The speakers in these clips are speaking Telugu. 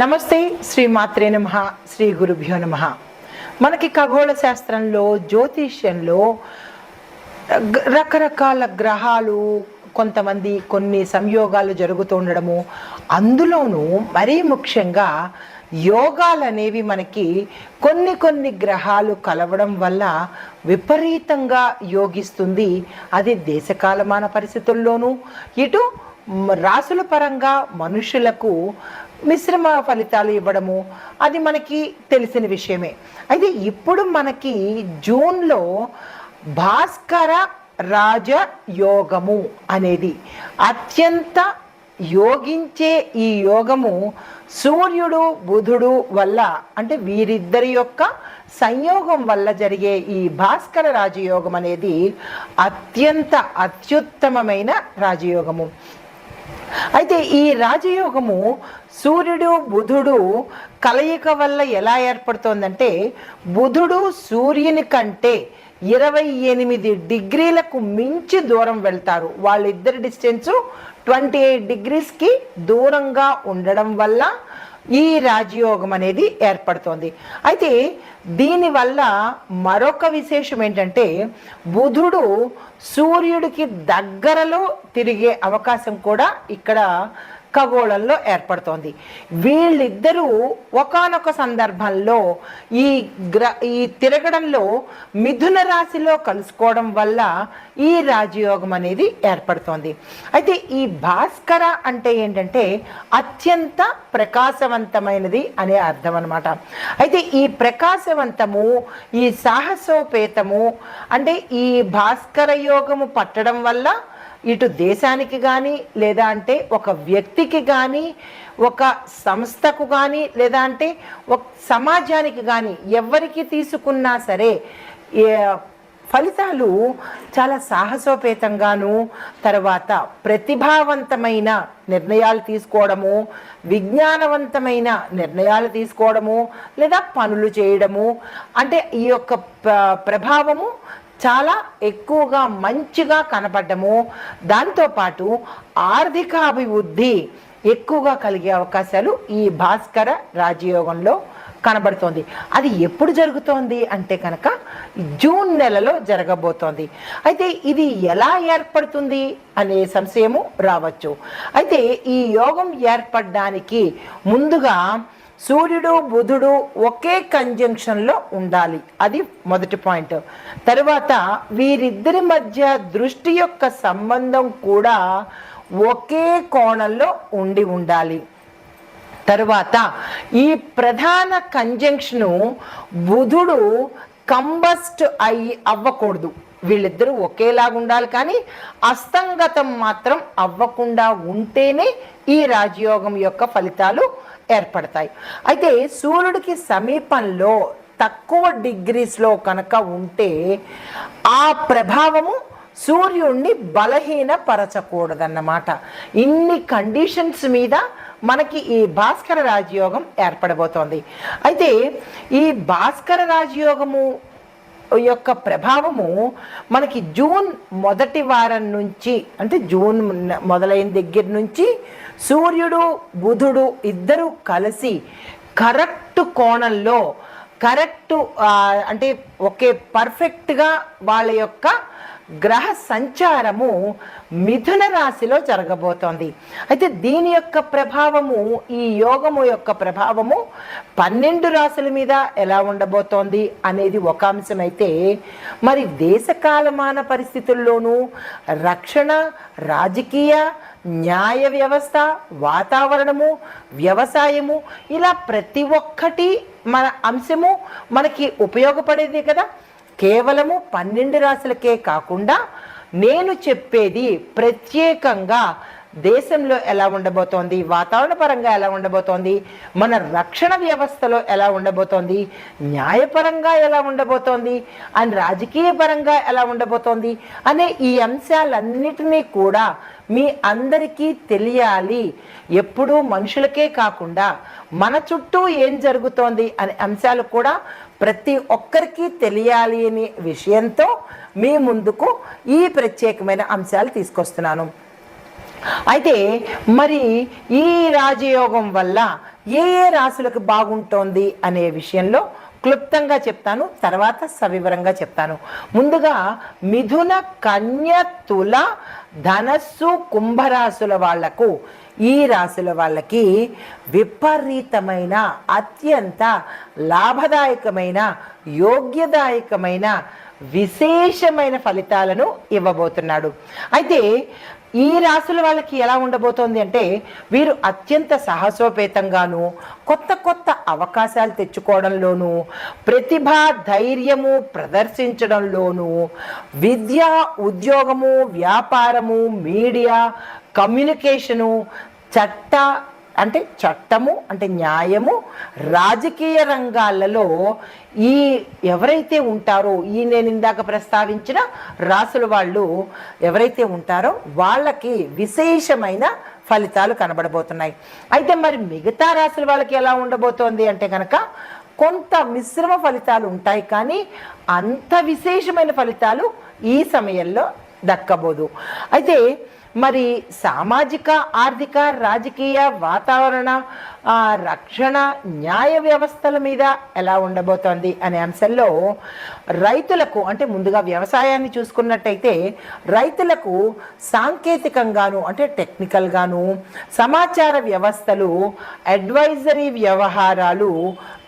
నమస్తే శ్రీ మాత్రే నమ శ్రీ గురుభ్యో నమ. మనకి ఖగోళ శాస్త్రంలో జ్యోతిష్యంలో రకరకాల గ్రహాలు కొంతమంది కొన్ని సంయోగాలు జరుగుతూ ఉండడము అందులోనూ మరీ ముఖ్యంగా యోగాలు అనేవి మనకి కొన్ని కొన్ని గ్రహాలు కలవడం వల్ల విపరీతంగా యోగిస్తుంది. అది దేశకాలమాన పరిస్థితుల్లోనూ ఇటు రాసుల పరంగా మనుషులకు మిశ్రమ ఫలితాలు ఇవ్వడము అది మనకి తెలిసిన విషయమే. అయితే ఇప్పుడు మనకి జూన్లో భాస్కర రాజయోగము అనేది అత్యంత యోగించే ఈ యోగము సూర్యుడు బుధుడు వల్ల అంటే వీరిద్దరి యొక్క సంయోగం వల్ల జరిగే ఈ భాస్కర రాజయోగం అనేది అత్యంత అత్యుత్తమమైన రాజయోగము. అయితే ఈ రాజయోగము సూర్యుడు బుధుడు కలయిక వల్ల ఎలా ఏర్పడుతోందంటే బుధుడు సూర్యుని కంటే ఇరవై ఎనిమిది డిగ్రీలకు మించి దూరం వెళ్తారు. వాళ్ళిద్దరి డిస్టెన్సు ట్వంటీ ఎయిట్ డిగ్రీస్కి దూరంగా ఉండడం వల్ల ఈ రాజయోగం అనేది ఏర్పడుతోంది. అయితే దీనివల్ల మరొక విశేషం ఏంటంటే బుధుడు సూర్యుడికి దగ్గరలో తిరిగే అవకాశం కూడా ఇక్కడ ఖగోళంలో ఏర్పడుతోంది. వీళ్ళిద్దరూ ఒకానొక సందర్భంలో ఈ గ్ర ఈ తిరగడంలో మిథున రాశిలో కలుసుకోవడం వల్ల ఈ రాజయోగం అనేది ఏర్పడుతోంది. అయితే ఈ భాస్కర అంటే ఏంటంటే అత్యంత ప్రకాశవంతమైనది అనే అర్థం అనమాట అయితే ఈ ప్రకాశవంతము ఈ సాహసోపేతము అంటే ఈ భాస్కర యోగము పట్టడం వల్ల ఇటు దేశానికి కానీ లేదా అంటే ఒక వ్యక్తికి కానీ ఒక సంస్థకు కానీ లేదా అంటే ఒక సమాజానికి కానీ ఎవరికి తీసుకున్నా సరే ఫలితాలు చాలా సాహసోపేతంగాను తర్వాత ప్రతిభావంతమైన నిర్ణయాలు తీసుకోవడము విజ్ఞానవంతమైన నిర్ణయాలు తీసుకోవడము లేదా పనులు చేయడము అంటే ఈ యొక్క ప్రభావము చాలా ఎక్కువగా మంచిగా కనపడము దాంతోపాటు ఆర్థికాభివృద్ధి ఎక్కువగా కలిగే అవకాశాలు ఈ భాస్కర రాజయోగంలో కనబడుతోంది. అది ఎప్పుడు జరుగుతోంది అంటే కనుక జూన్ నెలలో జరగబోతోంది. అయితే ఇది ఎలా ఏర్పడుతుంది అనే సంశయము రావచ్చు. అయితే ఈ యోగం ఏర్పడడానికి ముందుగా సూర్యుడు బుధుడు ఒకే కంజంక్షన్లో ఉండాలి. అది మొదటి పాయింట్ తర్వాత వీరిద్దరి మధ్య దృష్టి యొక్క సంబంధం కూడా ఒకే కోణంలో ఉండి ఉండాలి. తరువాత ఈ ప్రధాన కంజంక్షను బుధుడు కంబస్ట్ అయి అవ్వకూడదు. వీళ్ళిద్దరూ ఒకేలాగా ఉండాలి కానీ అస్తంగతం మాత్రం అవ్వకుండా ఉంటేనే ఈ రాజయోగం యొక్క ఫలితాలు ఏర్పడతాయి. అయితే సూర్యుడికి సమీపంలో తక్కువ డిగ్రీస్లో కనుక ఉంటే ఆ ప్రభావము సూర్యుడిని బలహీనపరచకూడదన్నమాట. ఇన్ని కండిషన్స్ మీద మనకి ఈ భాస్కర రాజయోగం ఏర్పడబోతోంది. అయితే ఈ భాస్కర రాజయోగము యొక్క ప్రభావము మనకి జూన్ మొదటి వారం నుంచి అంటే జూన్ మొదలైన దగ్గర నుంచి సూర్యుడు బుధుడు ఇద్దరు కలిసి కరెక్ట్ కోణంలో కరెక్ట్ అంటే ఒకే పర్ఫెక్ట్గా వాళ్ళ యొక్క గ్రహ సంచారము మిథున రాశిలో జరగబోతోంది. అయితే దీని యొక్క ప్రభావము ఈ యోగము యొక్క ప్రభావము పన్నెండు రాశుల మీద ఎలా ఉండబోతోంది అనేది ఒక అంశం అయితే మరి దేశకాలమాన పరిస్థితుల్లోనూ రక్షణ రాజకీయ న్యాయ వ్యవస్థ వాతావరణము వ్యవసాయము ఇలా ప్రతి ఒక్కటి మన అంశము మనకి ఉపయోగపడేదే కదా. కేవలము పన్నెండు రాశులకే కాకుండా నేను చెప్పేది ప్రత్యేకంగా దేశంలో ఎలా ఉండబోతోంది వాతావరణ పరంగా ఎలా ఉండబోతోంది మన రక్షణ వ్యవస్థలో ఎలా ఉండబోతోంది న్యాయపరంగా ఎలా ఉండబోతోంది అండ్ రాజకీయ పరంగా ఎలా ఉండబోతోంది అనే ఈ అంశాలన్నిటినీ కూడా మీ అందరికీ తెలియాలి. ఎప్పుడూ మనుషులకే కాకుండా మన చుట్టూ ఏం జరుగుతోంది అనే అంశాలు కూడా ప్రతి ఒక్కరికి తెలియాలి అనే విషయంతో మీ ముందుకు ఈ ప్రత్యేకమైన అంశాలు తీసుకొస్తున్నాను. అయితే మరి ఈ రాజయోగం వల్ల ఏ ఏ రాశులకు బాగుంటోంది అనే విషయంలో క్లుప్తంగా చెప్తాను తర్వాత సవివరంగా చెప్తాను. ముందుగా మిథున కన్య తుల ధనస్సు కుంభరాశుల వాళ్ళకు ఈ రాశుల వాళ్ళకి విపరీతమైన అత్యంత లాభదాయకమైన యోగ్యదాయకమైన విశేషమైన ఫలితాలను ఇవ్వబోతున్నాడు. అయితే ఈ రాశుల వాళ్ళకి ఎలా ఉండబోతోంది అంటే వీరు అత్యంత సాహసోపేతంగాను కొత్త కొత్త అవకాశాలు తెచ్చుకోవడంలోనూ ప్రతిభ ధైర్యము ప్రదర్శించడంలోనూ విద్య ఉద్యోగము వ్యాపారము మీడియా కమ్యూనికేషను చట్ట అంటే చట్టము అంటే న్యాయము రాజకీయ రంగాలలో ఈ ఎవరైతే ఉంటారో ఈ నేను ఇందాక ప్రస్తావించిన రాసుల వాళ్ళు ఎవరైతే ఉంటారో వాళ్ళకి విశేషమైన ఫలితాలు కనబడబోతున్నాయి. అయితే మరి మిగతా రాసుల వాళ్ళకి ఎలా ఉండబోతోంది అంటే కనుక కొంత మిశ్రమ ఫలితాలు ఉంటాయి కానీ అంత విశేషమైన ఫలితాలు ఈ సమయంలో దక్కబోదు. అయితే మరి సామాజిక ఆర్థిక రాజకీయ వాతావరణ రక్షణ న్యాయ వ్యవస్థల మీద ఎలా ఉండబోతోంది అనే అంశంలో రైతులకు అంటే ముందుగా వ్యవసాయాన్ని చూసుకున్నట్టయితే రైతులకు సాంకేతికంగాను అంటే టెక్నికల్గాను సమాచార వ్యవస్థలు అడ్వైజరీ వ్యవహారాలు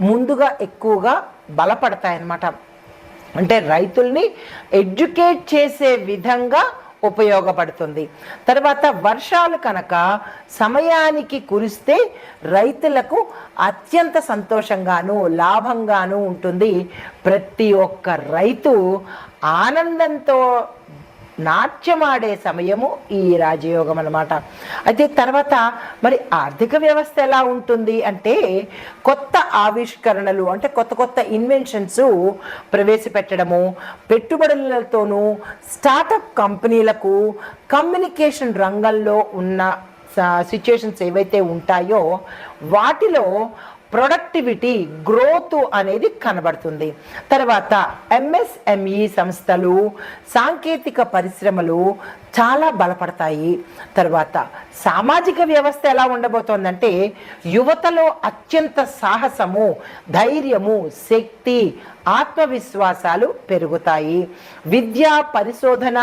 ముందుగా ఎక్కువగా బలపడతాయన్నమాట. అంటే రైతుల్ని ఎడ్యుకేట్ చేసే విధంగా ఉపయోగపడుతుంది. తర్వాత వర్షాలు కనుక సమయానికి కురిస్తే రైతులకు అత్యంత సంతోషంగాను లాభంగాను ఉంటుంది. ప్రతి ఒక్క రైతు ఆనందంతో నాట్యమాడే సమయము ఈ రాజయోగం అన్నమాట. అయితే తర్వాత మరి ఆర్థిక వ్యవస్థ ఎలా ఉంటుంది అంటే కొత్త ఆవిష్కరణలు అంటే కొత్త కొత్త ఇన్వెన్షన్స్ ప్రవేశపెట్టడము పెట్టుబడులతోనూ స్టార్టప్ కంపెనీలకు కమ్యూనికేషన్ రంగంలో ఉన్న సిచ్యుయేషన్స్ ఏవైతే ఉంటాయో వాటిలో ప్రొడక్టివిటీ గ్రోత్ అనేది కనబడుతుంది. తర్వాత ఎంఎస్ఎంఈ సంస్థలు సాంకేతిక పరిశ్రమలు చాలా బలపడతాయి. తర్వాత సామాజిక వ్యవస్థ ఎలా ఉండబోతోందంటే యువతలో అత్యంత సాహసము ధైర్యము శక్తి ఆత్మవిశ్వాసాలు పెరుగుతాయి. విద్యా పరిశోధన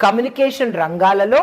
కమ్యూనికేషన్ రంగాలలో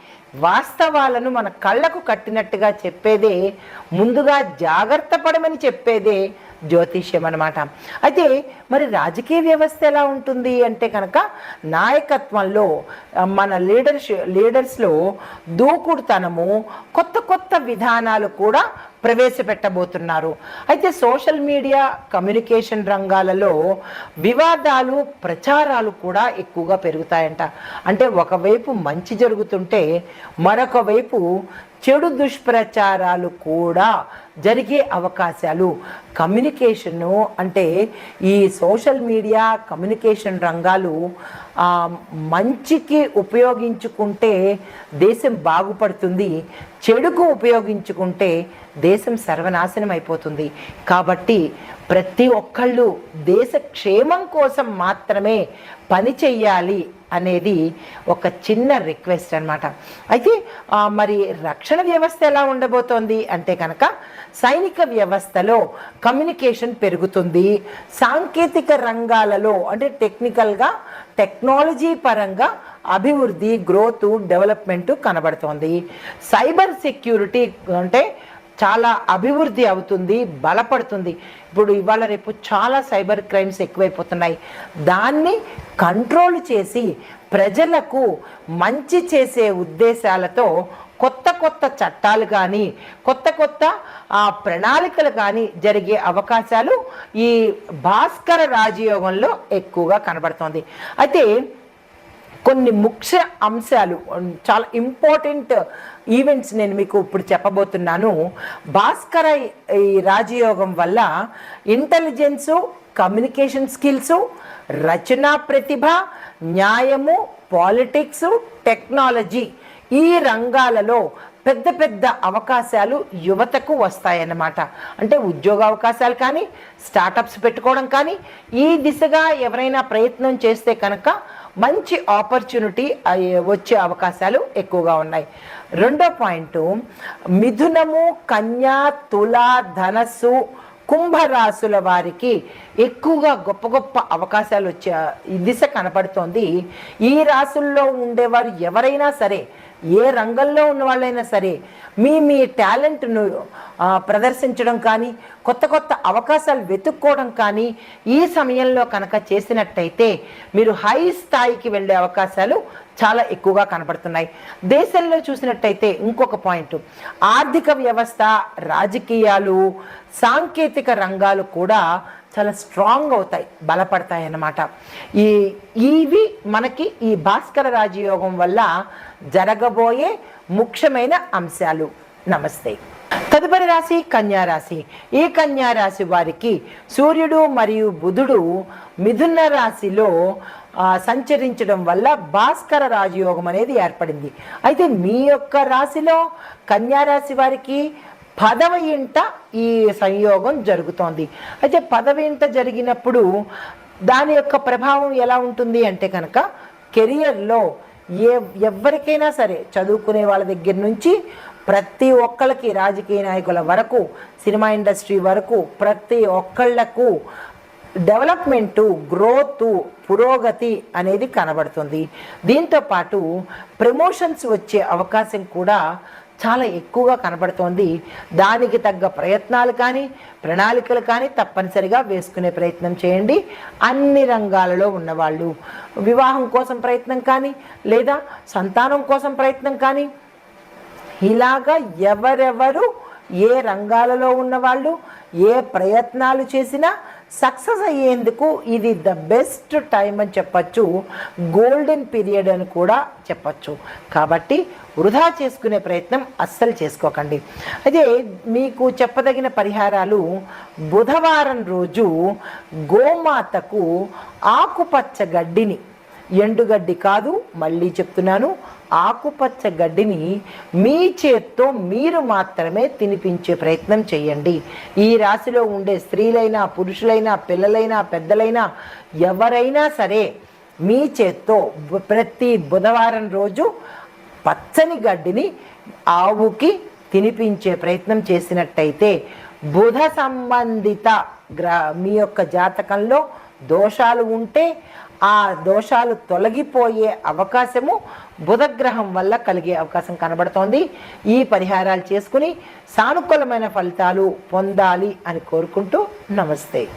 వాస్తవాలను మన కళ్ళకు కట్టినట్టుగా చెప్పేదే ముందుగా జాగ్రత్త పడమని చెప్పేదే జ్యోతిష్యం అనమాట అయితే మరి రాజకీయ వ్యవస్థ ఎలా ఉంటుంది అంటే కనుక నాయకత్వంలో మన లీడర్షిప్ లీడర్స్లో దూకుడుతనము కొత్త కొత్త విధానాలు కూడా ప్రవేశపెట్టబోతున్నారు. అయితే సోషల్ మీడియా కమ్యూనికేషన్ రంగాలలో వివాదాలు ప్రచారాలు కూడా ఎక్కువగా పెరుగుతాయంట. అంటే ఒకవైపు మంచి జరుగుతుంటే మరొక వైపు చెడు దుష్ప్రచారాలు కూడా జరిగే అవకాశాలు. కమ్యూనికేషను అంటే ఈ సోషల్ మీడియా కమ్యూనికేషన్ రంగాలు మంచికి ఉపయోగించుకుంటే దేశం బాగుపడుతుంది చెడుకు ఉపయోగించుకుంటే దేశం సర్వనాశనం అయిపోతుంది. కాబట్టి ప్రతి ఒక్కళ్ళు దేశ క్షేమం కోసం మాత్రమే పని చెయ్యాలి అనేది ఒక చిన్న రిక్వెస్ట్ అన్నమాట. అయితే మరి రక్షణ వ్యవస్థ ఎలా ఉండబోతోంది? అంటే కనుక సైనిక వ్యవస్థలో కమ్యూనికేషన్ పెరుగుతుంది. సాంకేతిక రంగాలలో అంటే టెక్నికల్గా టెక్నాలజీ పరంగా అభివృద్ధి గ్రోత్ డెవలప్మెంట్ కనబడుతోంది. సైబర్ సెక్యూరిటీ అంటే చాలా అభివృద్ధి అవుతుంది బలపడుతుంది. ఇప్పుడు ఇవాళ రేపు చాలా సైబర్ క్రైమ్స్ ఎక్కువైపోతున్నాయి. దాన్ని కంట్రోల్ చేసి ప్రజలకు మంచి చేసే ఉద్దేశాలతో కొత్త కొత్త చట్టాలు కానీ కొత్త కొత్త ప్రణాళికలు కానీ జరిగే అవకాశాలు ఈ భాస్కర రాజయోగంలో ఎక్కువగా కనబడుతోంది. అయితే కొన్ని ముఖ్య అంశాలు చాలా ఇంపార్టెంట్ ఈవెంట్స్ నేను మీకు ఇప్పుడు చెప్పబోతున్నాను. భాస్కర ఈ రాజయోగం వల్ల ఇంటెలిజెన్సు కమ్యూనికేషన్ స్కిల్స్ రచనా ప్రతిభ న్యాయము పాలిటిక్స్ టెక్నాలజీ ఈ రంగాలలో పెద్ద పెద్ద అవకాశాలు యువతకు వస్తాయన్నమాట. అంటే ఉద్యోగ అవకాశాలు కానీ స్టార్టప్స్ పెట్టుకోవడం కానీ ఈ దిశగా ఎవరైనా ప్రయత్నం చేస్తే కనుక మంచి ఆపర్చునిటీ వచ్చే అవకాశాలు ఎక్కువగా ఉన్నాయి. రెండో పాయింట్ మిథునము కన్యా తుల ధనస్సు కుంభరాశుల వారికి ఎక్కువగా గొప్ప గొప్ప అవకాశాలు వచ్చే ఈ దిశ కనపడుతోంది. ఈ రాశుల్లో ఉండేవారు ఎవరైనా సరే ఏ రంగంలో ఉన్న వాళ్ళైనా సరే మీ మీ టాలెంట్ను ప్రదర్శించడం కానీ కొత్త కొత్త అవకాశాలు వెతుక్కోవడం కానీ ఈ సమయంలో కనుక చేసినట్టయితే మీరు హై స్థాయికి వెళ్ళే అవకాశాలు చాలా ఎక్కువగా కనపడుతున్నాయి దేశంలో చూసినట్టయితే ఇంకొక పాయింట్. ఆర్థిక వ్యవస్థ రాజకీయాలు సాంకేతిక రంగాలు కూడా చాలా స్ట్రాంగ్ అవుతాయి బలపడతాయి అన్నమాట. ఈ ఇవి మనకి ఈ భాస్కర రాజయోగం వల్ల జరగబోయే ముఖ్యమైన అంశాలు. నమస్తే. తదుపరి రాశి కన్యారాశి ఈ కన్యారాశి వారికి సూర్యుడు మరియు బుధుడు మిథున రాశిలో సంచరించడం వల్ల భాస్కర రాజయోగం అనేది ఏర్పడింది. అయితే మీ యొక్క రాశిలో కన్యారాశి వారికి పదవ ఇంట ఈ సంయోగం జరుగుతోంది. అయితే పదవ ఇంట జరిగినప్పుడు దాని యొక్క ప్రభావం ఎలా ఉంటుంది అంటే కనుక కెరియర్లో ఏ ఎవరికైనా సరే చదువుకునే వాళ్ళ దగ్గర నుంచి ప్రతి ఒక్కళ్ళకి రాజకీయ నాయకుల వరకు సినిమా ఇండస్ట్రీ వరకు ప్రతి ఒక్కళ్ళకు డెవలప్మెంటు గ్రోత్ పురోగతి అనేది కనబడుతుంది. దీంతో పాటు ప్రమోషన్స్ వచ్చే అవకాశం కూడా చాలా ఎక్కువగా కనబడుతోంది. దానికి తగ్గ ప్రయత్నాలు కానీ ప్రణాళికలు కానీ తప్పనిసరిగా వేసుకునే ప్రయత్నం చేయండి. అన్ని రంగాలలో ఉన్నవాళ్ళు. వివాహం కోసం ప్రయత్నం కానీ లేదా సంతానం కోసం ప్రయత్నం కానీ ఇలాగా ఎవరెవరు ఏ రంగాలలో ఉన్నవాళ్ళు ఏ ప్రయత్నాలు చేసినా సక్సెస్ అయ్యేందుకు ఇది ద బెస్ట్ టైం అని చెప్పచ్చు. గోల్డెన్ పీరియడ్ అని కూడా చెప్పచ్చు. కాబట్టి వృధా చేసుకునే ప్రయత్నం అస్సలు చేసుకోకండి. అయితే మీకు చెప్పదగిన పరిహారాలు బుధవారం రోజు గోమాతకు ఆకుపచ్చ గడ్డిని ఎండుగడ్డి కాదు మళ్ళీ చెప్తున్నాను ఆకుపచ్చ గడ్డిని మీ చేత్తో మీరు మాత్రమే తినిపించే ప్రయత్నం చేయండి. ఈ రాశిలో ఉండే స్త్రీలైనా పురుషులైనా పిల్లలైనా పెద్దలైనా ఎవరైనా సరే మీ చేత్తో ప్రతి బుధవారం రోజు పచ్చని గడ్డిని ఆవుకి తినిపించే ప్రయత్నం చేసినట్టయితే బుధ సంబంధిత గ్ర మీ యొక్క జాతకంలో దోషాలు ఉంటే ఆ దోషాలు తొలగిపోయే అవకాశము బుధగ్రహం వల్ల కలిగే అవకాశం కనబడుతోంది. ఈ పరిహారాలు చేసుకుని సానుకూలమైన ఫలితాలు పొందాలి అని కోరుకుంటూ నమస్తే.